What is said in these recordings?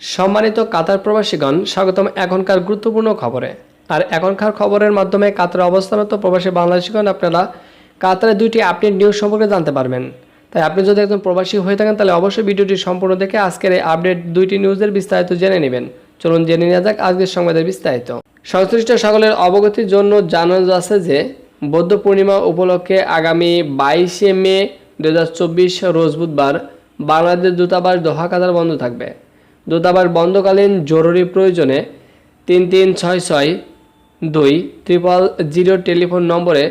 সম্মানিত কাতার প্রবাসীগণ, স্বাগতম এখনকার গুরুত্বপূর্ণ খবরে। আর এখনকার খবরের মাধ্যমে কাতারে অবস্থানরত প্রবাসী বাংলাদেশিগণ আপনারা কাতারের দুইটি আপডেট নিউজ সম্পর্কে জানতে পারবেন। তাই আপনি যদি একজন প্রবাসী হয়ে থাকেন, তাহলে অবশ্যই ভিডিওটি সম্পূর্ণ দেখে আজকের এই আপডেট দুইটি নিউজের বিস্তারিত জেনে নেবেন। চলুন জেনে নেওয়া যাক আজকের সংবাদের বিস্তারিত। সংশ্লিষ্ট সকলের অবগতির জন্য জানানো যাচ্ছে যে, বৌদ্ধ পূর্ণিমা উপলক্ষে আগামী বাইশে মে দু হাজার চব্বিশ রোজ বুধবার বাংলাদেশ দূতাবাস দোহা কাতার বন্ধ থাকবে। দূতাবাস বন্ধকালীন জরুরি প্রয়োজনে তিন তিন ছয় ছয় দুই ট্রিপল জিরো টেলিফোন নম্বরে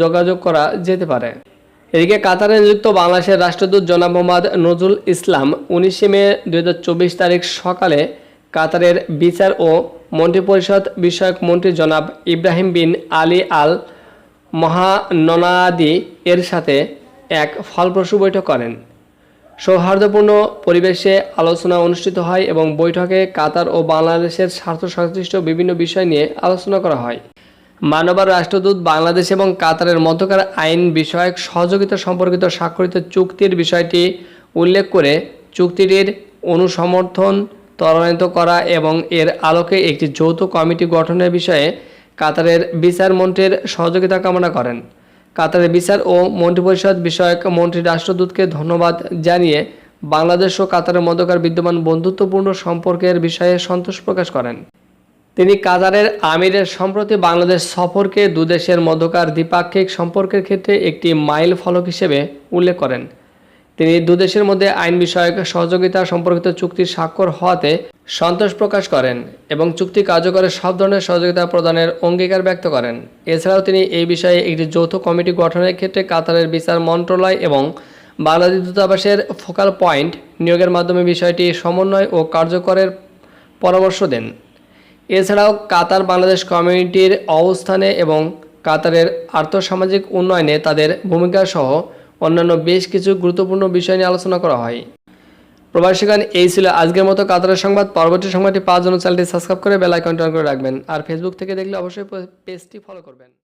যোগাযোগ করা যেতে পারে। এদিকে কাতারে নিযুক্ত বাংলাদেশের রাষ্ট্রদূত জনাব মোহাম্মদ নজরুল ইসলাম উনিশে মে দু হাজার চব্বিশ তারিখ সকালে কাতারের বিচার ও মন্ত্রিপরিষদ বিষয়ক মন্ত্রী জনাব ইব্রাহিম বিন আলী আল মহাননাদি এর সাথে এক ফলপ্রসূ বৈঠক করেন। সৌহার্দ্যপূর্ণ পরিবেশে আলোচনা অনুষ্ঠিত হয় এবং বৈঠকে কাতার ও বাংলাদেশের স্বার্থ সংশ্লিষ্ট বিভিন্ন বিষয় নিয়ে আলোচনা করা হয়। মানবার রাষ্ট্রদূত বাংলাদেশ এবং কাতারের মধ্যকার আইন বিষয়ক সহযোগিতা সম্পর্কিত স্বাক্ষরিত চুক্তির বিষয়টি উল্লেখ করে চুক্তিটির অনুসমর্থন ত্বরান্বিত করা এবং এর আলোকে একটি যৌথ কমিটি গঠনের বিষয়ে কাতারের বিচার মন্ত্রীর সহযোগিতা কামনা করেন। কাতারের বিচার ও মন্ত্রিপরিষদ বিষয়ক মন্ত্রী রাষ্ট্রদূতকে ধন্যবাদ জানিয়ে বাংলাদেশ ও কাতারের মধ্যকার বিদ্যমান বন্ধুত্বপূর্ণ সম্পর্কের বিষয়ে সন্তোষ প্রকাশ করেন। তিনি কাতারের আমিরের সম্প্রতি বাংলাদেশ সফরকে দুদেশের মধ্যকার দ্বিপাক্ষিক সম্পর্কের ক্ষেত্রে একটি মাইল ফলক হিসেবে উল্লেখ করেন। তিনি দুদেশের মধ্যে আইন বিষয়ক সহযোগিতা সম্পর্কিত চুক্তি স্বাক্ষর হওয়াতে সন্তোষ প্রকাশ করেন এবং চুক্তি কার্যকরের সব ধরনের সহযোগিতা প্রদানের অঙ্গীকার ব্যক্ত করেন। এছাড়াও তিনি এই বিষয়ে একটি যৌথ কমিটি গঠনের ক্ষেত্রে কাতারের বিচার মন্ত্রণালয় এবং বাংলাদেশ দূতাবাসের ফোকাল পয়েন্ট নিয়োগের মাধ্যমে বিষয়টি সমন্বয় ও কার্যকরের পরামর্শ দেন। এছাড়াও কাতার বাংলাদেশ কমিউনিটির অবস্থানে এবং কাতারের আর্থসামাজিক উন্নয়নে তাদের ভূমিকা সহ অন্যান্য বেশ কিছু গুরুত্বপূর্ণ বিষয় নিয়ে আলোচনা করা হয়। প্রবাসীগণ, এই ছিল আজকের মতো কাতারের সংবাদ। পরবর্তী সংবাদটি পাওয়ার জন্য চ্যানেলটি সাবস্ক্রাইব করে বেল আইকনটি অন করে রাখবেন। আর ফেসবুক থেকে দেখলে অবশ্যই পেজটি ফলো করবেন।